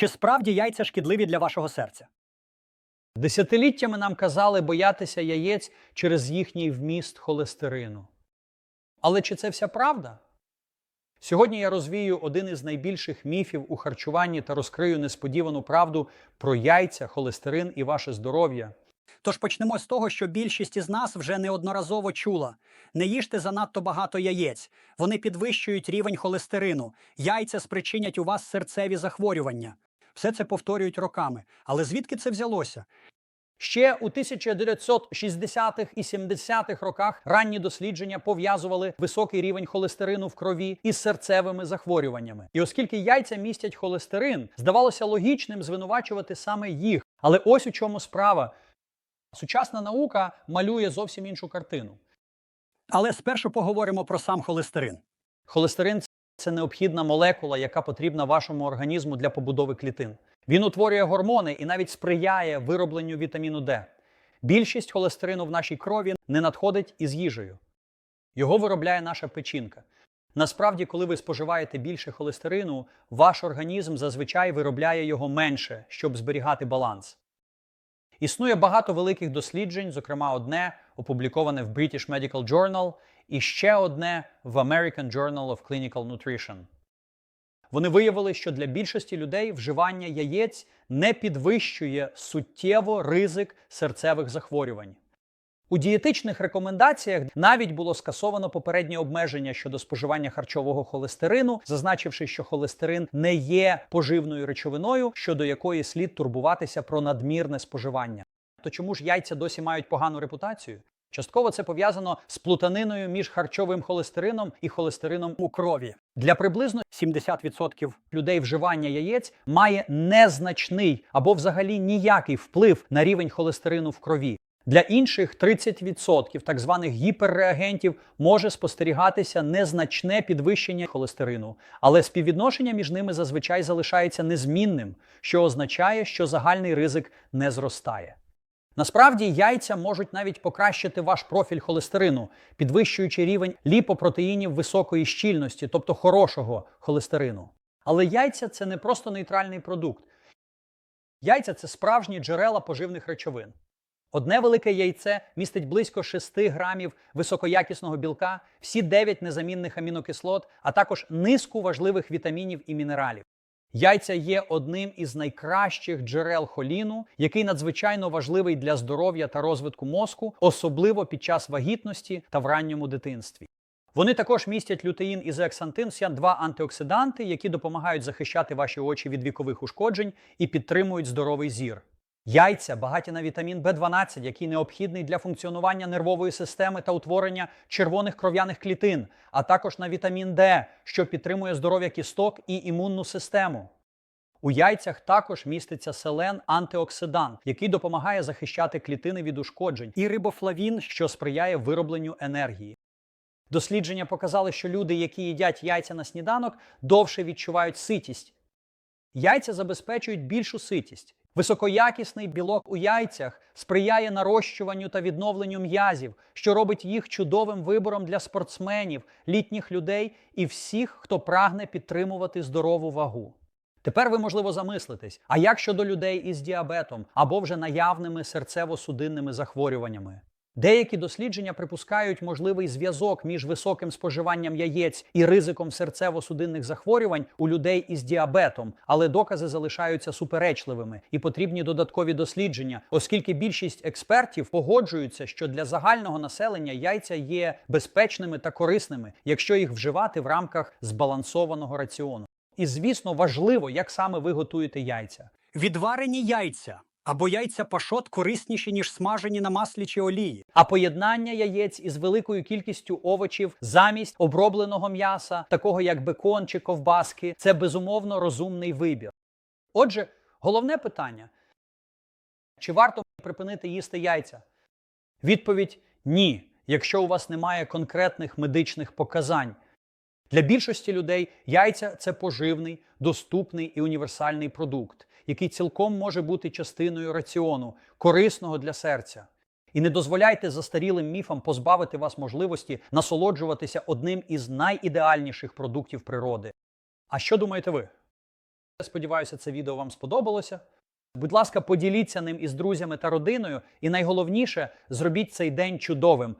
Чи справді яйця шкідливі для вашого серця? Десятиліттями нам казали боятися яєць через їхній вміст холестерину. Але чи це вся правда? Сьогодні я розвію один із найбільших міфів у харчуванні та розкрию несподівану правду про яйця, холестерин і ваше здоров'я. Тож почнемо з того, що більшість із нас вже неодноразово чула: не їжте занадто багато яєць, вони підвищують рівень холестерину, яйця спричинять у вас серцеві захворювання. Все це повторюють роками. Але звідки це взялося? Ще у 1960-х і 70-х роках ранні дослідження пов'язували високий рівень холестерину в крові із серцевими захворюваннями. І оскільки яйця містять холестерин, здавалося логічним звинувачувати саме їх. Але ось у чому справа. Сучасна наука малює зовсім іншу картину. Але спершу поговоримо про сам холестерин. Холестерин це необхідна молекула, яка потрібна вашому організму для побудови клітин. Він утворює гормони і навіть сприяє виробленню вітаміну Д. Більшість холестерину в нашій крові не надходить із їжею. Його виробляє наша печінка. Насправді, коли ви споживаєте більше холестерину, ваш організм зазвичай виробляє його менше, щоб зберігати баланс. Існує багато великих досліджень, зокрема одне опубліковане в British Medical Journal і ще одне в American Journal of Clinical Nutrition. Вони виявили, що для більшості людей вживання яєць не підвищує суттєво ризик серцевих захворювань. У дієтичних рекомендаціях навіть було скасовано попереднє обмеження щодо споживання харчового холестерину, зазначивши, що холестерин не є поживною речовиною, щодо якої слід турбуватися про надмірне споживання. То чому ж яйця досі мають погану репутацію? Частково це пов'язано з плутаниною між харчовим холестерином і холестерином у крові. Для приблизно 70% людей вживання яєць має незначний або взагалі ніякий вплив на рівень холестерину в крові. Для інших 30% так званих гіперреагентів може спостерігатися незначне підвищення холестерину, але співвідношення між ними зазвичай залишається незмінним, що означає, що загальний ризик не зростає. Насправді яйця можуть навіть покращити ваш профіль холестерину, підвищуючи рівень ліпопротеїнів високої щільності, тобто хорошого холестерину. Але яйця це не просто нейтральний продукт. Яйця це справжні джерела поживних речовин. Одне велике яйце містить близько 6 грамів високоякісного білка, всі 9 незамінних амінокислот, а також низку важливих вітамінів і мінералів. Яйця є одним із найкращих джерел холіну, який надзвичайно важливий для здоров'я та розвитку мозку, особливо під час вагітності та в ранньому дитинстві. Вони також містять лютеїн і зеаксантин, це два антиоксиданти, які допомагають захищати ваші очі від вікових ушкоджень і підтримують здоровий зір. Яйця багаті на вітамін В12, який необхідний для функціонування нервової системи та утворення червоних кров'яних клітин, а також на вітамін Д, що підтримує здоров'я кісток і імунну систему. У яйцях також міститься селен антиоксидант, який допомагає захищати клітини від ушкоджень, і рибофлавін, що сприяє виробленню енергії. Дослідження показали, що люди, які їдять яйця на сніданок, довше відчувають ситість. Яйця забезпечують більшу ситість. Високоякісний білок у яйцях сприяє нарощуванню та відновленню м'язів, що робить їх чудовим вибором для спортсменів, літніх людей і всіх, хто прагне підтримувати здорову вагу. Тепер ви, можливо, замислитесь, а як щодо людей із діабетом або вже наявними серцево-судинними захворюваннями? Деякі дослідження припускають можливий зв'язок між високим споживанням яєць і ризиком серцево-судинних захворювань у людей із діабетом, але докази залишаються суперечливими і потрібні додаткові дослідження, оскільки більшість експертів погоджуються, що для загального населення яйця є безпечними та корисними, якщо їх вживати в рамках збалансованого раціону. І звісно, важливо, як саме ви готуєте яйця. відварені яйця або яйця пашот корисніші, ніж смажені на маслі чи олії. А поєднання яєць із великою кількістю овочів замість обробленого м'яса, такого як бекон чи ковбаски, це безумовно розумний вибір. Отже, головне питання: чи варто припинити їсти яйця? Відповідь ні, якщо у вас немає конкретних медичних показань. Для більшості людей яйця це поживний, доступний і універсальний продукт, який цілком може бути частиною раціону, корисного для серця. І не дозволяйте застарілим міфам позбавити вас можливості насолоджуватися одним із найідеальніших продуктів природи. А що думаєте ви? Сподіваюся, це відео вам сподобалося. Будь ласка, поділіться ним із друзями та родиною. І найголовніше, зробіть цей день чудовим.